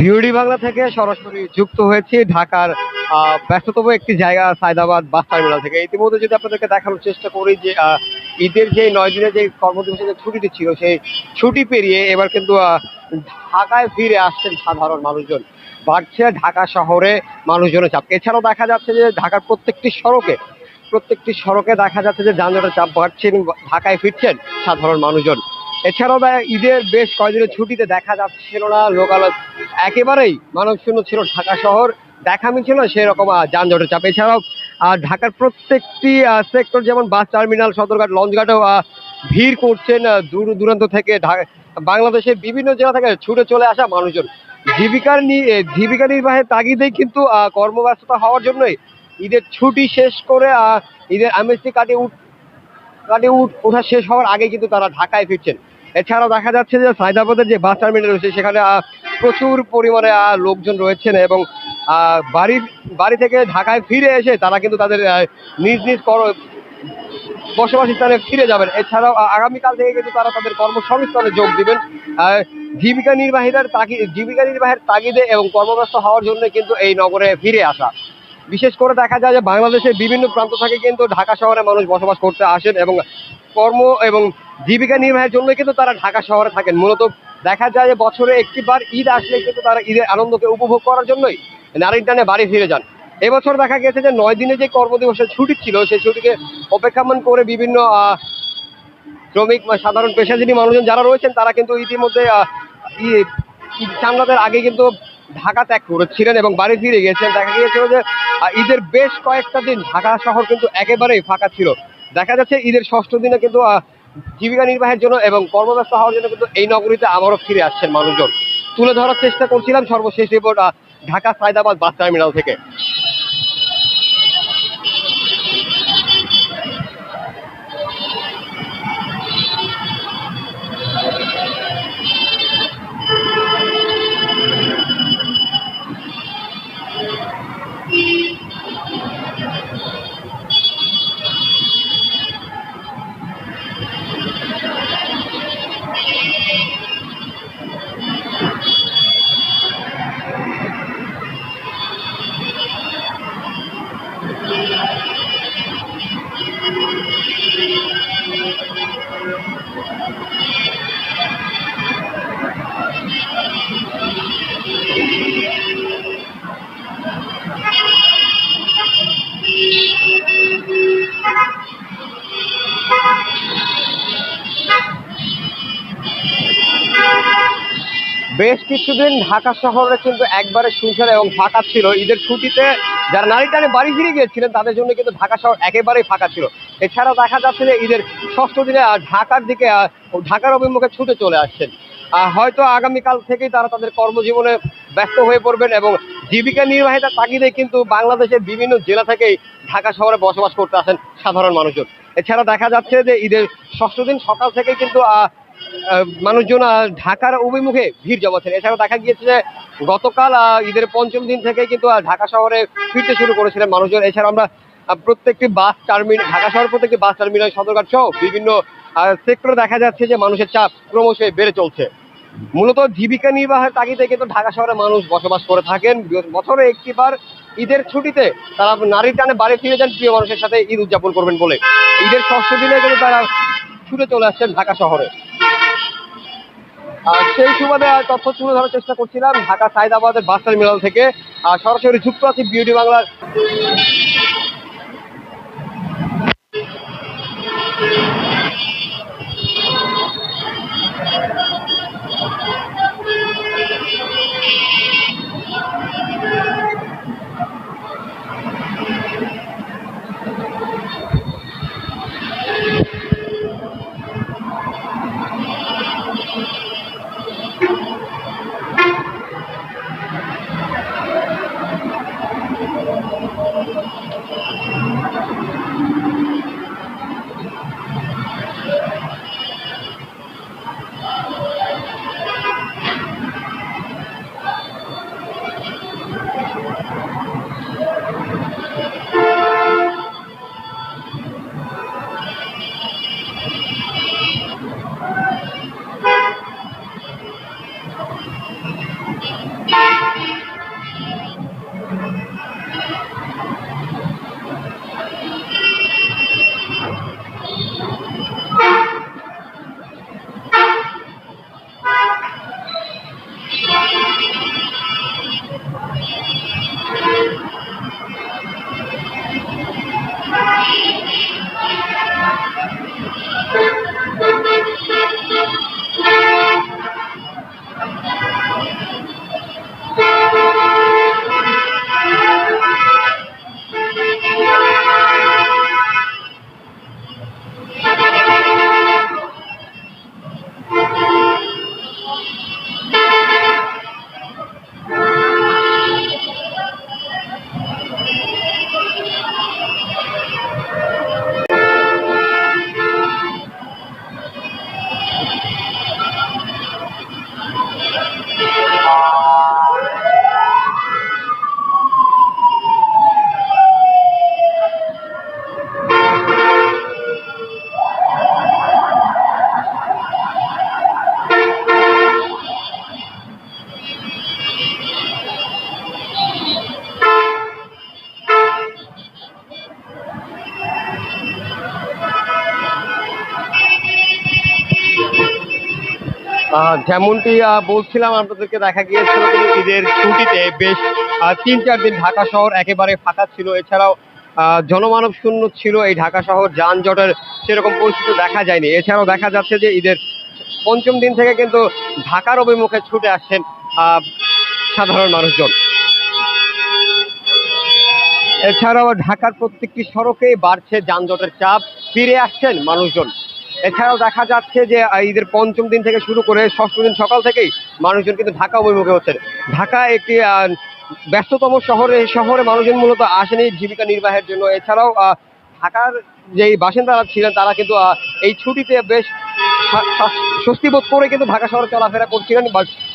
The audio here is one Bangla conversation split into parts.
বিউডি বাংলা থেকে সরাসরি যুক্ত হয়েছি ঢাকার ব্যস্ততম একটি জায়গা সায়দাবাদ বাস টার্মিনাল থেকে। ইতিমধ্যে যদি আপনাদেরকে দেখানোর চেষ্টা করি যে ঈদের যে নয় দিনের যে কর্মদিবসের যে ছুটিটি ছিল, সেই ছুটি পেরিয়ে এবার কিন্তু ঢাকায় ফিরে আসছেন সাধারণ মানুষজন। বাড়ছে ঢাকা শহরে মানুষজনের চাপ। এছাড়াও দেখা যাচ্ছে যে ঢাকার প্রত্যেকটি সড়কে প্রত্যেকটি সড়কে দেখা যাচ্ছে যে যানজটের চাপ বাড়ছে এবং ঢাকায় ফিরছেন সাধারণ মানুষজন। এছাড়াও ঈদের বেশ কয়েকদিনের ছুটিতে দেখা যাচ্ছিল না, লোকালয় একেবারেই মানব শূন্য ছিল ঢাকা শহর। দেখা মিলছিল না সেরকম যানজটের চাপ। এছাড়াও ঢাকার প্রত্যেকটি সেক্টর যেমন বাস টার্মিনাল, সদরঘাট লঞ্চঘাটেও ভিড় করছেন দূর দূরান্ত থেকে বাংলাদেশের বিভিন্ন জেলা থেকে ছুটে চলে আসা মানুষজন। জীবিকার জীবিকা নির্বাহের তাগিদেই কিন্তু কর্মব্যস্ততা হওয়ার জন্যই ঈদের ছুটি শেষ করে ঈদের আমেজটি কাটিয়ে উঠ, কাটিয়ে উঠ- ওঠা শেষ হওয়ার আগে কিন্তু তারা ঢাকায় ফিরছেন। এছাড়াও দেখা যাচ্ছে যে সাইদাবাদের যে বাস টার্মিনাল রয়েছে, সেখানে প্রচুর পরিমাণে লোকজন রয়েছেন এবং বাড়ির, বাড়ি থেকে ঢাকায় ফিরে এসে তারা কিন্তু তাদের নিজ নিজ বসবাস স্থানে ফিরে যাবেন। এছাড়াও আগামীকাল থেকে কিন্তু তারা তাদের কর্মসংস্থানে যোগ দিবেন। জীবিকা নির্বাহীদের তাগি, জীবিকা নির্বাহের তাগিদে এবং কর্মব্যস্ত হওয়ার জন্য কিন্তু এই নগরে ফিরে আসা। বিশেষ করে দেখা যায় যে বাংলাদেশের বিভিন্ন প্রান্ত থেকে কিন্তু ঢাকা শহরে মানুষ বসবাস করতে আসেন এবং কর্ম এবং জীবিকা নির্বাহের জন্য কিন্তু তারা ঢাকা শহরে থাকেন। মূলত দেখা যায় যে বছরে একটিবার ঈদ আসলে কিন্তু তারা ঈদের আনন্দকে উপভোগ করার জন্যই নারীর টানে বাড়ি ফিরে যান। এবছর দেখা গেছে যে নয় দিনে যে কর্মদিবসের ছুটি ছিল, সেই ছুটিকে অপেক্ষামান করে বিভিন্ন শ্রমিক বা সাধারণ পেশাজীবী মানুষজন যারা রয়েছেন, তারা কিন্তু ইতিমধ্যে চান্দাদের আগে কিন্তু ঢাকা ত্যাগ করেছিলেন এবং বাড়ি ফিরে গিয়েছেন দেখা গিয়েছিল যে ঈদের বেশ কয়েকটা দিন ঢাকা শহর কিন্তু একেবারেই ফাঁকা ছিল। দেখা যাচ্ছে ঈদের ষষ্ঠ দিনে কিন্তু জীবিকা নির্বাহের জন্য এবং কর্মব্যস্ত হওয়ার জন্য কিন্তু এই নগরীতে আবারও ফিরে আসছেন মানুষজন। তুলে ধরার চেষ্টা করছিলাম সর্বশেষ report Dhaka Sayedabad bus terminal থেকে। বেশ কিছুদিন ঢাকা শহরে কিন্তু একবারে শুনছেন এবং ফাঁকা ছিল। ঈদের ছুটিতে যারা নারী টানে বাড়ি ফিরে গিয়েছিলেন, তাদের জন্য কিন্তু ঢাকা শহর একেবারেই ফাঁকা ছিল। এছাড়া দেখা যাচ্ছে যে ঈদের ষষ্ঠ দিনে ঢাকার দিকে ঢাকার অভিমুখে ছুটে চলে আসছেন। হয়তো আগামীকাল থেকেই তারা তাদের কর্মজীবনে ব্যস্ত হয়ে পড়বেন এবং জীবিকা নির্বাহিতার তাগিদে কিন্তু বাংলাদেশের বিভিন্ন জেলা থেকেই ঢাকা শহরে বসবাস করতে আসেন সাধারণ মানুষজন। এছাড়া দেখা যাচ্ছে যে ঈদের ষষ্ঠ দিন সকাল থেকে কিন্তু মানুষজন ঢাকার অভিমুখে ভিড় জমাচ্ছেন। এছাড়াও দেখা গিয়েছে যে গতকাল ঈদের পঞ্চম দিন থেকে কিন্তু ঢাকা শহরে ফিরতে শুরু করেছিলেন মানুষজন। এছাড়া আমরা প্রত্যেকটি বাস টার্মিনাল ঢাকা শহর প্রত্যেকটি বাস টার্মিনাল, সদরঘাট সহ বিভিন্ন সেক্টরে দেখা যাচ্ছে যে মানুষের চাপ ক্রমশ বেড়ে চলছে। মূলত জীবিকা নির্বাহের তাগিদে কিন্তু ঢাকা শহরে মানুষ বসবাস করে থাকেন। বছরে একটিবার ঈদের ছুটিতে তারা নারীর টানে বাড়ি ফিরে যান, প্রিয় মানুষের সাথে ঈদ উদযাপন করবেন বলে। ঈদের ষষ্ঠ দিনে কিন্তু তারা ছুটে চলে আসছেন ঢাকা শহরে। সেই সুবাদে তথ্য তুলে ধরার চেষ্টা করছিলাম ঢাকা সাইদাবাদের বাস টার্মিনাল থেকে সরাসরি যুক্ত আছি বিউটি বাংলার Thank you. যেমনটি বলছিলাম, আপনাদেরকে দেখা গিয়েছিল ঈদের ছুটিতে বেশ তিন চার দিন ঢাকা শহর একেবারে ফাঁকা ছিল। এছাড়াও জনমানব শূন্য ছিল এই ঢাকা শহর যানজটের সেরকম পরিস্থিতি দেখা যায়নি। এছাড়াও দেখা যাচ্ছে যে ঈদের পঞ্চম দিন থেকে কিন্তু ঢাকার অভিমুখে ছুটে আসছেন সাধারণ মানুষজন। এছাড়াও ঢাকার প্রত্যেকটি সড়কেই বাড়ছে যানজটের চাপ। ফিরে আসছেন মানুষজন। এছাড়াও দেখা যাচ্ছে যে ঈদের পঞ্চম দিন থেকে শুরু করে ষষ্ঠ দিন সকাল থেকেই মানুষজন কিন্তু ঢাকা অভিমুখে হচ্ছেন। ঢাকা একটি ব্যস্ততম শহরে শহরে মানুষজন মূলত আসেনি জীবিকা নির্বাহের জন্য। এছাড়াও ঢাকার যেই বাসিন্দারা ছিলেন, তারা কিন্তু এই ছুটিতে বেশ স্বা- স্বা- স্বস্তি বোধ করে কিন্তু ঢাকা শহরে চলাফেরা করছিলেন।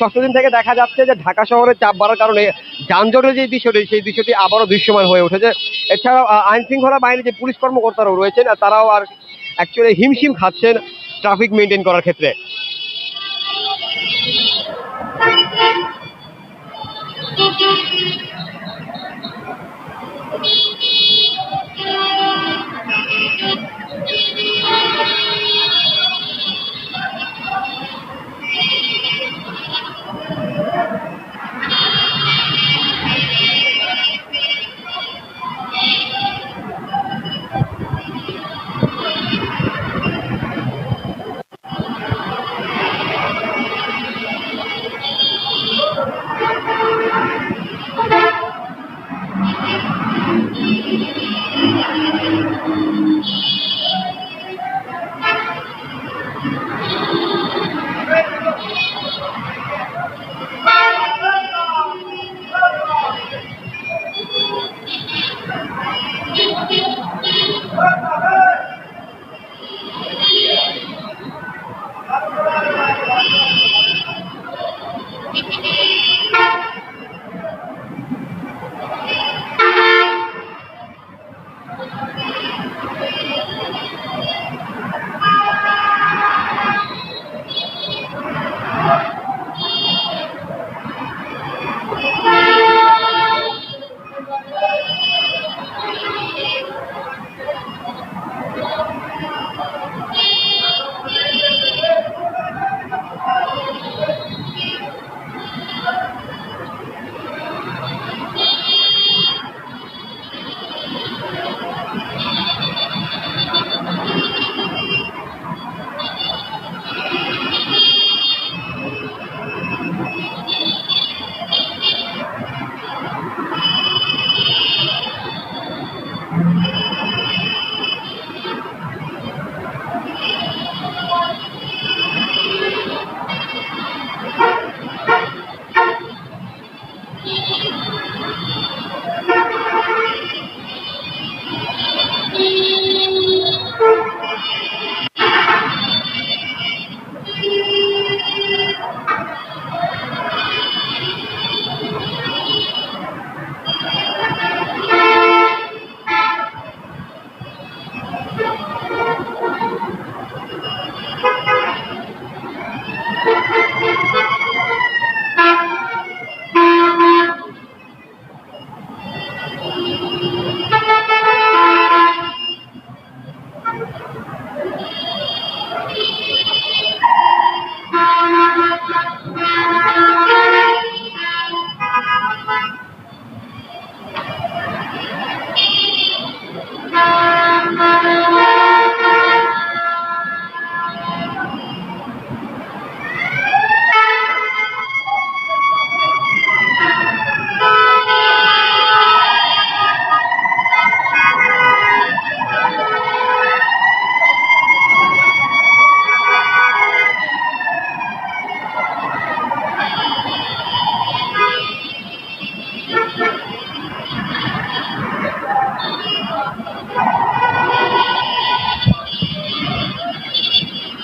ষষ্ঠ দিন থেকে দেখা যাচ্ছে যে, ঢাকা শহরে চাপ বাড়ার কারণে যানজটের যে দৃশ্যটি, সেই দৃশ্যটি আবারও দৃশ্যমান হয়ে উঠেছে। এছাড়াও আইন শৃঙ্খলা বাহিনী যে পুলিশ কর্মকর্তারাও রয়েছেন, তারাও আর অ্যাকচুয়ালি হিমশিম খাচ্ছেন ট্রাফিক মেনটেন করার ক্ষেত্রে।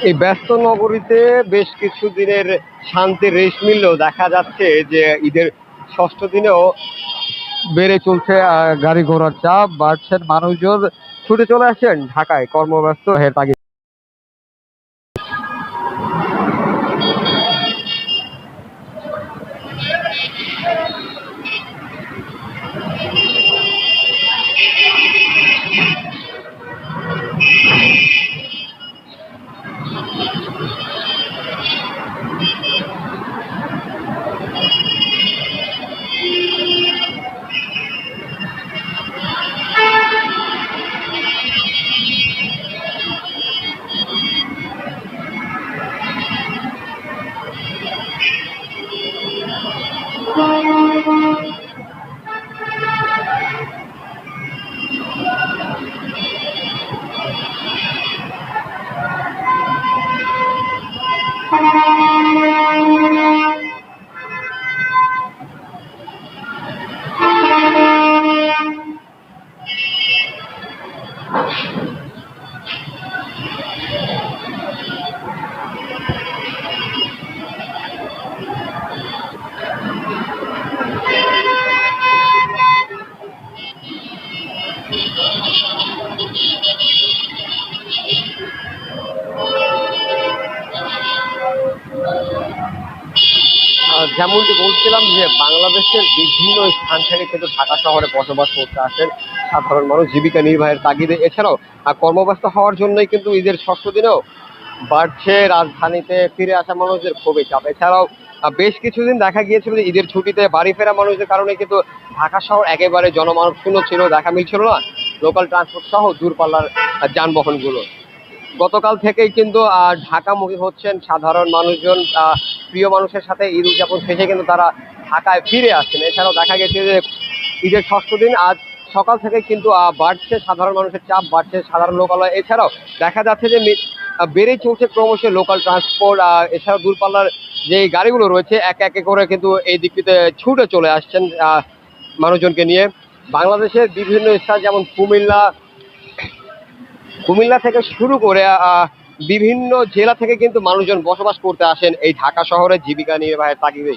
এই ব্যস্ত নগরীতে বেশ কিছু দিনের শান্তির রেশ মিললেও দেখা যাচ্ছে যে ঈদের ষষ্ঠ দিনেও বেড়ে চলছে গাড়ি ঘোড়ার চাপ, বাড়ছেন মানুষজন। ছুটে চলে আসছেন ঢাকায়। কর্মব্যস্ত হয়ে তাগিদ কিন্তু ঢাকা শহরে বসবাস করতে আসেন সাধারণ মানুষ, জীবিকা নির্বাহের তাগিদে। এছাড়াও কর্মব্যস্ত হওয়ার জন্যই কিন্তু ঈদের ষষ্ঠ দিনেও বাড়ছে রাজধানীতে ফিরে আসা মানুষদের খুবই চাপ। এছাড়াও বেশ কিছুদিন দেখা গিয়েছিল যে ঈদের ছুটিতে বাড়ি ফেরা মানুষদের কারণে কিন্তু ঢাকা শহর একেবারে জনমানব শূন্য ছিল, দেখা মিলছিল না। লোকাল ট্রান্সপোর্ট সহ দূরপাল্লার যানবাহনগুলো। গতকাল থেকেই কিন্তু ঢাকামুখী হচ্ছেন সাধারণ মানুষজন। প্রিয় মানুষের সাথে ঈদ উদযাপন শেষে কিন্তু তারা ঢাকায় ফিরে আসছেন। এছাড়াও দেখা গেছে যে ঈদের ষষ্ঠ দিন আজ সকাল থেকে কিন্তু বাড়ছে সাধারণ মানুষের চাপ, বাড়ছে সাধারণ লোকালয়। এছাড়াও দেখা যাচ্ছে যে বেড়েই চলছে ক্রমশ লোকাল ট্রান্সপোর্ট এছাড়াও দূরপাল্লার যে গাড়িগুলো রয়েছে, এক একে করে কিন্তু এই দিকটিতে ছুটে চলে আসছেন মানুষজনকে নিয়ে। বাংলাদেশের বিভিন্ন স্থান যেমন কুমিল্লা কুমিল্লা থেকে শুরু করে বিভিন্ন জেলা থেকে কিন্তু মানুষজন বসবাস করতে আসেন এই ঢাকা শহরে জীবিকা নির্বাহের তাগিদে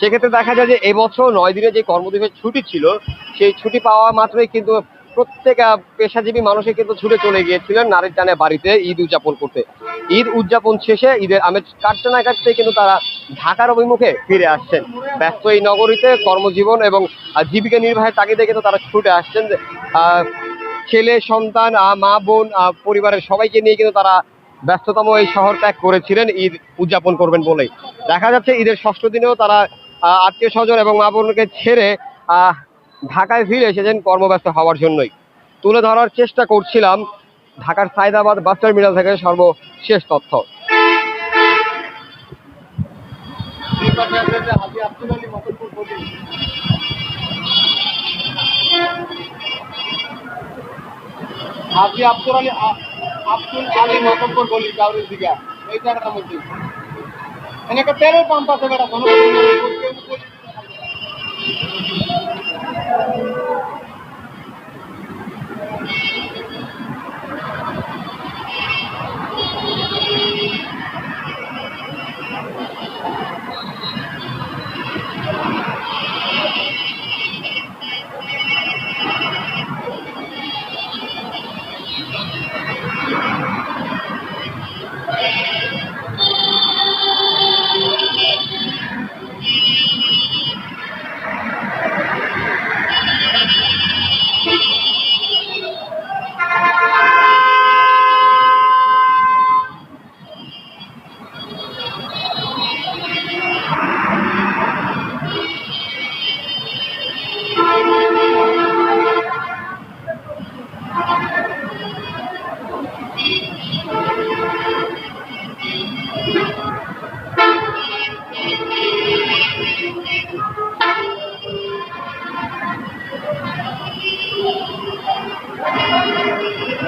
সেক্ষেত্রে দেখা যায় যে এবছর নয় দিনে যে কর্মদিবস ছুটি ছিল, সেই ছুটি পাওয়া মাত্রই কিন্তু প্রত্যেক পেশাজীবী মানুষে কিন্তু ছুটে চলে গিয়েছিলেন নারীর টানে বাড়িতে ঈদ উদযাপন করতে। ঈদ উদযাপন শেষে ঈদের আমেজ কাটতে না কাটতে কিন্তু তারা ঢাকার অভিমুখে ফিরে আসছেন। ব্যস্ত এই নগরীতে কর্মজীবন এবং জীবিকা নির্বাহের তাগিদে কিন্তু তারা ছুটে আসছেন ছেলে, সন্তান মা, বোন পরিবারের সবাইকে নিয়ে কিন্তু তারা ব্যস্ততম এই শহর ত্যাগ করেছিলেন, ঈদ উদযাপন করবেন বলেই। দেখা যাচ্ছে ঈদের ষষ্ঠ দিনেও তারা আত্মীয় স্বজন এবং মা বোনকে ছেড়ে ঢাকায় ফিরে এসেছেন কর্মব্যস্ত হওয়ার জন্যই। তুলে ধরার চেষ্টা করছিলাম ঢাকার সাইদাবাদ বাস টার্মিনাল থেকে সর্বশেষ তথ্য। হাজি আব্দুল আলী আব্দুল আলী নকম্বর গলি কাউরের দিকে। এই জায়গাটার মধ্যে। এখানে একটা তেলের পাম্প আছে বেটা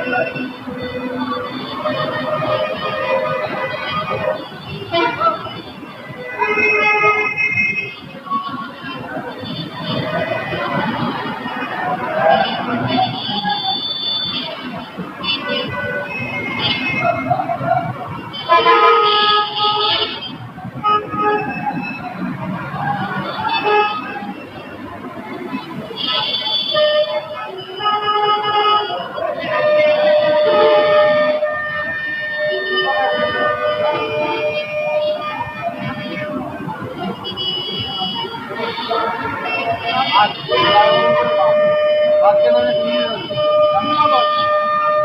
lợi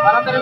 তাড়াতাড়ি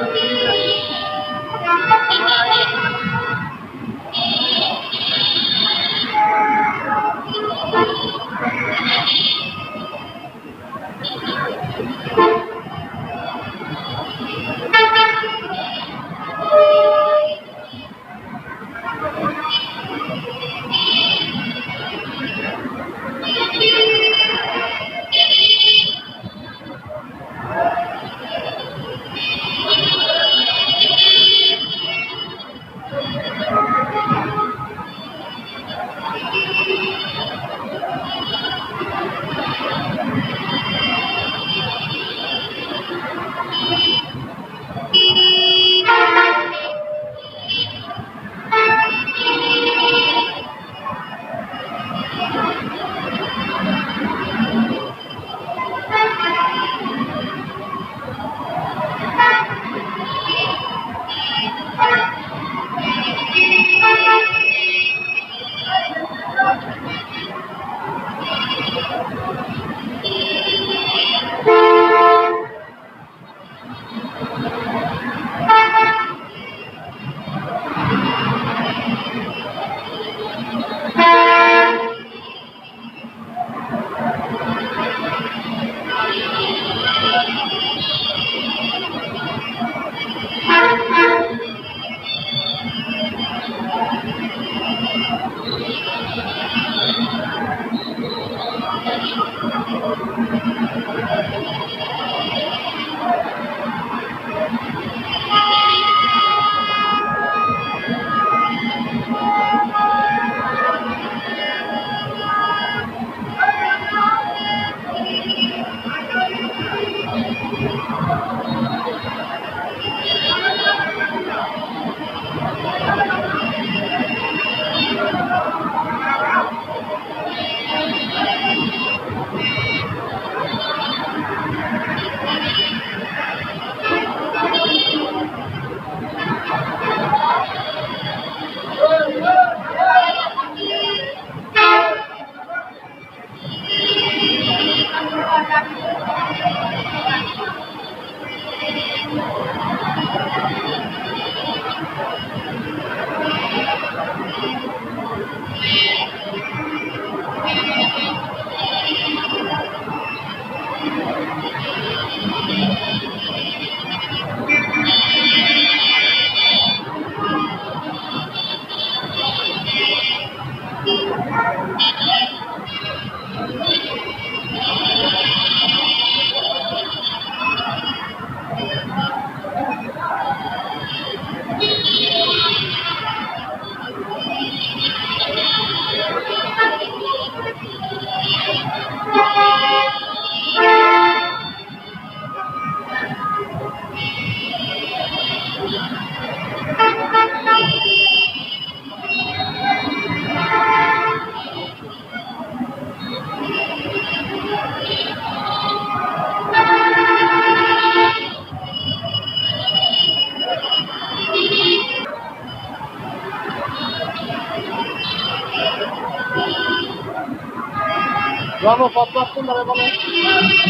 জনপথ কোন ধরে বলে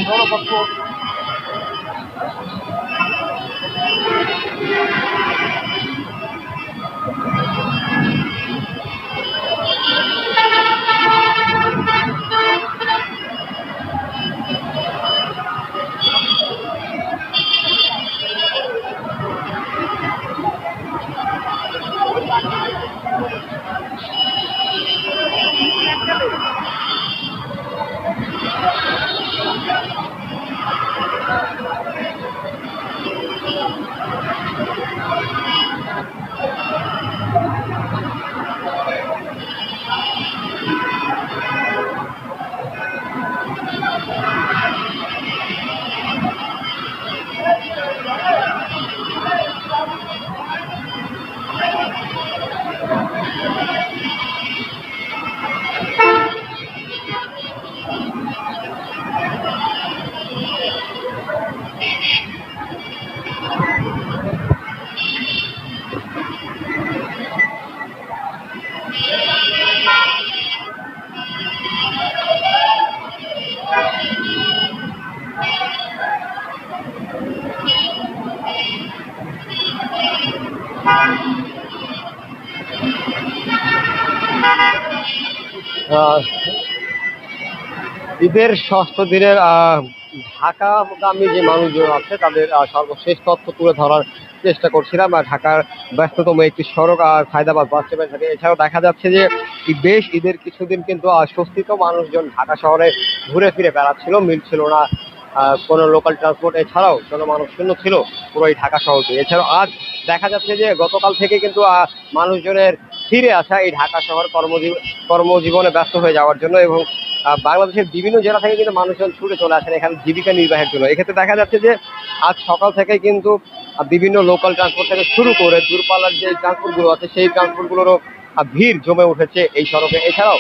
জনপথ ঈদের ষষ্ঠ দিনের ঢাকাগামী যে মানুষজন আছে তাদের সর্বশেষ তথ্য তুলে ধরার চেষ্টা করছিলাম আর ঢাকার ব্যস্ততম একটি সড়ক আর সায়দাবাদ বাস স্ট্যান্ড থেকে। এছাড়াও দেখা যাচ্ছে যে বেশ ঈদের কিছুদিন কিন্তু স্বস্তিত মানুষজন ঢাকা শহরে ঘুরে ফিরে বেড়াচ্ছিল, মিলছিল না কোনো লোকাল ট্রান্সপোর্ট এছাড়াও জনমানব শূন্য ছিল পুরো এই ঢাকা শহরটি। এছাড়াও আজ দেখা যাচ্ছে যে গতকাল থেকে কিন্তু মানুষজনের ফিরে আসা এই ঢাকা শহর কর্মজীব, কর্মজীবনে ব্যস্ত হয়ে যাওয়ার জন্য এবং বাংলাদেশের বিভিন্ন জেলা থেকে কিন্তু মানুষজন ছুটে চলে আসেন এখানে জীবিকা নির্বাহের জন্য। এক্ষেত্রে দেখা যাচ্ছে যে আজ সকাল থেকে কিন্তু বিভিন্ন লোকাল ট্রান্সপোর্ট থেকে শুরু করে দূরপাল্লার যে ট্রান্সপোর্টগুলো আছে, সেই ট্রান্সপোর্টগুলোরও ভিড় জমে উঠেছে এই সড়কে। এছাড়াও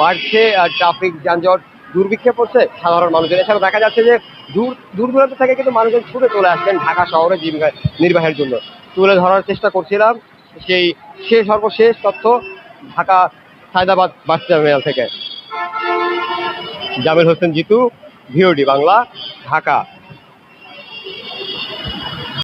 বাড়ছে ট্রাফিক যানজট দুর্ভিক্ষে পড়ছে সাধারণ মানুষজন। এছাড়াও দেখা যাচ্ছে যে দূর দূর দূরান্ত থেকে কিন্তু মানুষজন ছুটে চলে আসছেন ঢাকা শহরে জীবিকা নির্বাহের জন্য। তুলে ধরার চেষ্টা করছিলাম সেই সে সর্বশেষ তথ্য ঢাকা সায়দাবাদ বাস টার্মিনাল থেকে। জামিল হোসেন জিতু, ভিওডি বাংলা, ঢাকা।